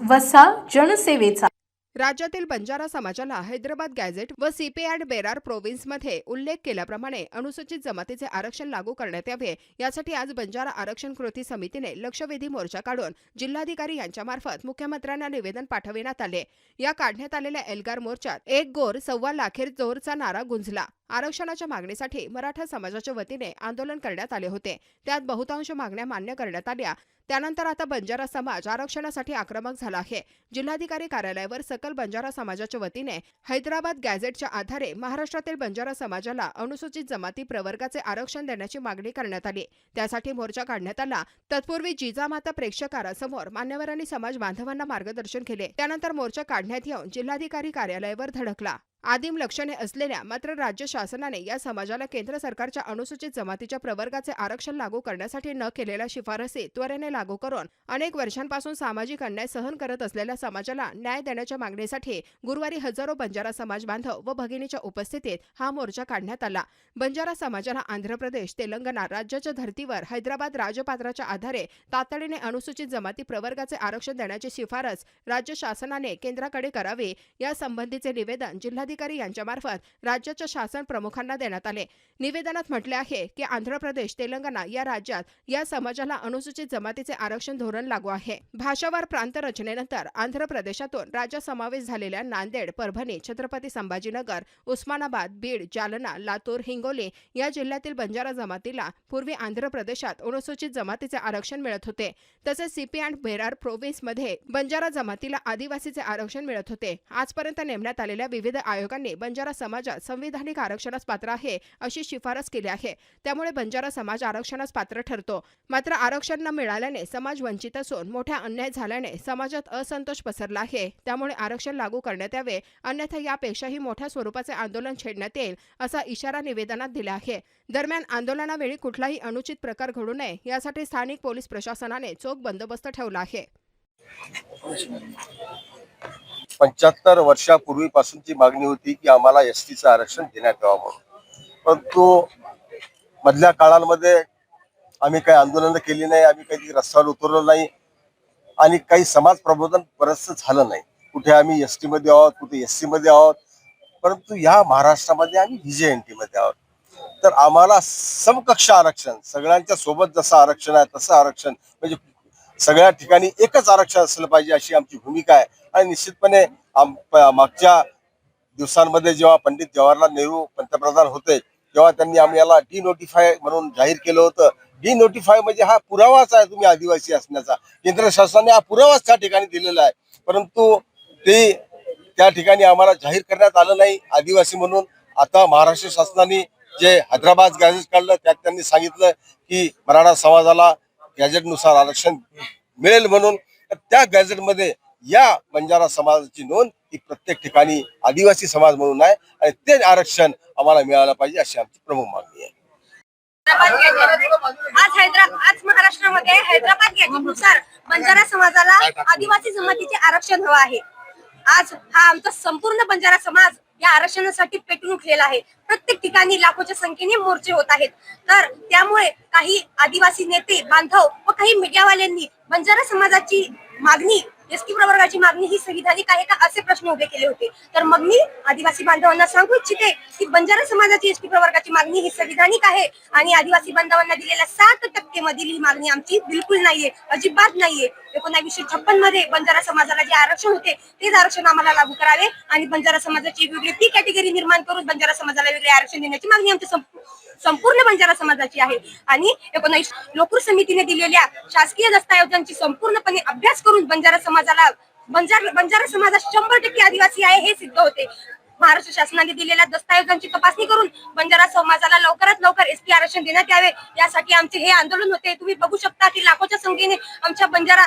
वसा जनसेवेचा. राज्यातील बंजारा समाजाला हैदराबाद गॅझेट व सीपीआय बेरार प्रोव्हिन्समध्ये उल्लेख केल्याप्रमाणे अनुसूचित जमातीचे आरक्षण लागू करण्यात यावे. यासाठी आज बंजारा आरक्षण कृती समितीने लक्षवेधी मोर्चा काढून जिल्हाधिकारी यांच्यामार्फत मुख्यमंत्र्यांना निवेदन पाठविण्यात आले. या काढण्यात आलेल्या एल्गार मोर्चात एक गोर सव्वा लाखेर जोरचा नारा गुंजला. आरक्षणाच्या मागणीसाठी मराठा समाजाच्या वतीने आंदोलन करण्यात आले होते. त्यात बहुतांश मागण्या मान्य करण्यात आल्या. त्यानंतर आता बंजारा समाज आरक्षणासाठी आक्रमक झाला आहे. जिल्हाधिकारी कार्यालयावर सकल बंजारा समाजाच्या वतीने हैदराबाद गॅझेटच्या आधारे महाराष्ट्रातील बंजारा समाजाला अनुसूचित जमाती प्रवर्गाचे आरक्षण देण्याची मागणी करण्यात आली. त्यासाठी मोर्चा काढण्यात आला. तत्पूर्वी जिजामाता प्रेक्षकारासमोर मान्यवरांनी समाज बांधवांना मार्गदर्शन केले. त्यानंतर मोर्चा काढण्यात येऊन जिल्हाधिकारी कार्यालयावर धडकला. आदिम लक्षणे असलेल्या मात्र राज्य शासनाने या समाजाला केंद्र सरकारच्या अनुसूचित जमातीच्या प्रवर्गाचे आरक्षण लागू करण्यासाठी न केलेल्या शिफारसी त्वरेने लागू करून अनेक वर्षांपासून सामाजिक अन्याय सहन करत असलेल्या समाजाला न्याय देण्याच्या मागणीसाठी गुरुवारी हजारो बंजारा समाज बांधव व भगिनीच्या उपस्थितीत हा मोर्चा काढण्यात आला. बंजारा समाजाला आंध्र प्रदेश तेलंगणा राज्याच्या धर्तीवर हैदराबाद राजपात्राच्या आधारे तातडीने अनुसूचित जमाती प्रवर्गाचे आरक्षण देण्याची शिफारस राज्य शासनाने केंद्राकडे करावी या संबंधीचे निवेदन जिल्हाधिकारी यांच्यामार्फत राज्याच्या शासन प्रमुखांना देण्यात आले. निवेदनात म्हटले आहे की आंध्र प्रदेश तेलंगणा या राज्यात या समाजाला अनुसूचित जमातीचे आरक्षण धोरण लागू आहे. भाषावार प्रांत रचनेनंतर आंध्र प्रदेशातून राज्यात समावेश झालेल्या नांदेड परभणी छत्रपती संभाजीनगर उस्मानाबाद बीड जालना लातूर हिंगोली या जिल्ह्यातील बंजारा जमातीला पूर्वी आंध्र प्रदेशात अनुसूचित जमातीचे आरक्षण मिळत होते. तसेच सीपी अँड बेरार प्रोव्हिन्समध्ये बंजारा जमातीला आदिवासीचे आरक्षण मिळत होते. आजपर्यंत नेमण्यात आलेल्या विविध आयोगाने बंजारा समाजात संविधानिक आरक्षणास पात्र आहे अशी शिफारस केली आहे. त्यामुळे बंजारा समाज आरक्षणास पात्र ठरतो. मात्र आरक्षण न मिळाल्याने समाज वंचित असून मोठा अन्याय झाल्याने समाजात असंतोष पसरला आहे. त्यामुळे आरक्षण लागू करण्यात यावे अन्यथा यापेक्षाही मोठ्या स्वरूपाचे आंदोलन छेडण्यात येईल असा इशारा निवेदनात दिला आहे. दरम्यान आंदोलनावेळी कुठलाही अनुचित प्रकार घडू नये यासाठी स्थानिक पोलीस प्रशासनाने चोख बंदोबस्त ठेवला आहे. पंच्याहत्तर वर्षापूर्वीपासूनची मागणी होती की आम्हाला एस टीचं आरक्षण देण्यात यावं म्हणून. परंतु मधल्या काळांमध्ये आम्ही काही आंदोलनं केली नाही आम्ही काही रस्त्यावर उतरलो नाही आणि काही समाज प्रबोधन बरंचसं झालं नाही. कुठे आम्ही एस टीमध्ये आहोत कुठे एसमध्ये आहोत परंतु या महाराष्ट्रामध्ये आम्ही व्हीजेएनटी मध्ये आहोत. तर आम्हाला समकक्ष आरक्षण सगळ्यांच्या सोबत जसं आरक्षण आहे तसं आरक्षण म्हणजे सगळ्या ठिकाणी एकच आरक्षण असलं पाहिजे अशी आमची भूमिका आहे. आणि निश्चितपणे मागच्या दिवसांमध्ये जेव्हा पंडित जवाहरलाल नेहरू पंतप्रधान होते तेव्हा त्यांनी आम्ही याला डी नोटिफाय म्हणून जाहीर केलं होतं. डी नोटिफाय म्हणजे हा पुरावाच आहे तुम्ही आदिवासी असण्याचा. केंद्र शासनाने हा पुरावाच त्या ठिकाणी दिलेला आहे. परंतु ते त्या ठिकाणी आम्हाला जाहीर करण्यात आलं नाही आदिवासी म्हणून. आता महाराष्ट्र शासनाने जे हैदराबाद गॅझेट काढलं त्यात त्यांनी सांगितलं की मराठा समाजाला गॅझेटनुसार आरक्षण मिळेल म्हणून तर त्या गॅझेटमध्ये या बंजारा समाजाची नोंद ही प्रत्येक ठिकाणी आदिवासी समाज म्हणून आहे आणि ते आरक्षण आम्हाला मिळालं पाहिजे अशी आमची प्रमुख मागणी आहे. आज हैदराबाद आज महाराष्ट्रामध्ये हैदराबाद गॅजेटनुसार बंजारा समाजाला आदिवासी जमातीचे आरक्षण हवं आहे. आज हा आमचा संपूर्ण बंजारा समाज या आरक्षणासाठी पेटून उठलेला आहे. प्रत्येक ठिकाणी लाखोच्या संख्येने मोर्चे होत आहेत. तर त्यामुळे काही आदिवासी नेते बांधव व काही मीडियावाल्यांनी बंजारा समाजाची मागणी एस टी प्रवर्गाची मागणी ही संविधानिक आहे का असे प्रश्न उभे केले होते. तर मग मी आदिवासी बांधवांना सांगू इच्छिते की बंजारा समाजाची एस टी प्रवर्गाची मागणी ही संविधानिक आहे आणि आदिवासी बांधवांना दिलेल्या सात टक्के मधील ही मागणी आमची बिलकुल नाहीये अजिबात नाहीये. एकोणावीसशे छप्पनमध्ये बंजारा समाजाला जे आरक्षण होते तेच आरक्षण आम्हाला लागू करावे आणि बंजारा समाजाची वेगळी ती कॅटेगरी निर्माण करून बंजारा समाजाला वेगळे आरक्षण देण्याची मागणी आमची संपूर्ण बंजारा समाजाची आहे. आणि एकोणावीस लोकूर समितीने दिलेल्या शासकीय दस्तऐवजांची संपूर्णपणे अभ्यास करून बंजारा समाजाला बंजारा बंजारा समाजात शंभर टक्के आदिवासी आहे हे सिद्ध होते. महाराष्ट्र शासनाने दिलेल्या दस्तऐवजांची तपासणी करून बंजारा समाजाला लवकरात लवकर एसटी आरक्षण देण्यात यावे यासाठी आमचे हे आंदोलन होते. तुम्ही बघू शकता की लाखोच्या संख्येने आमच्या बंजारा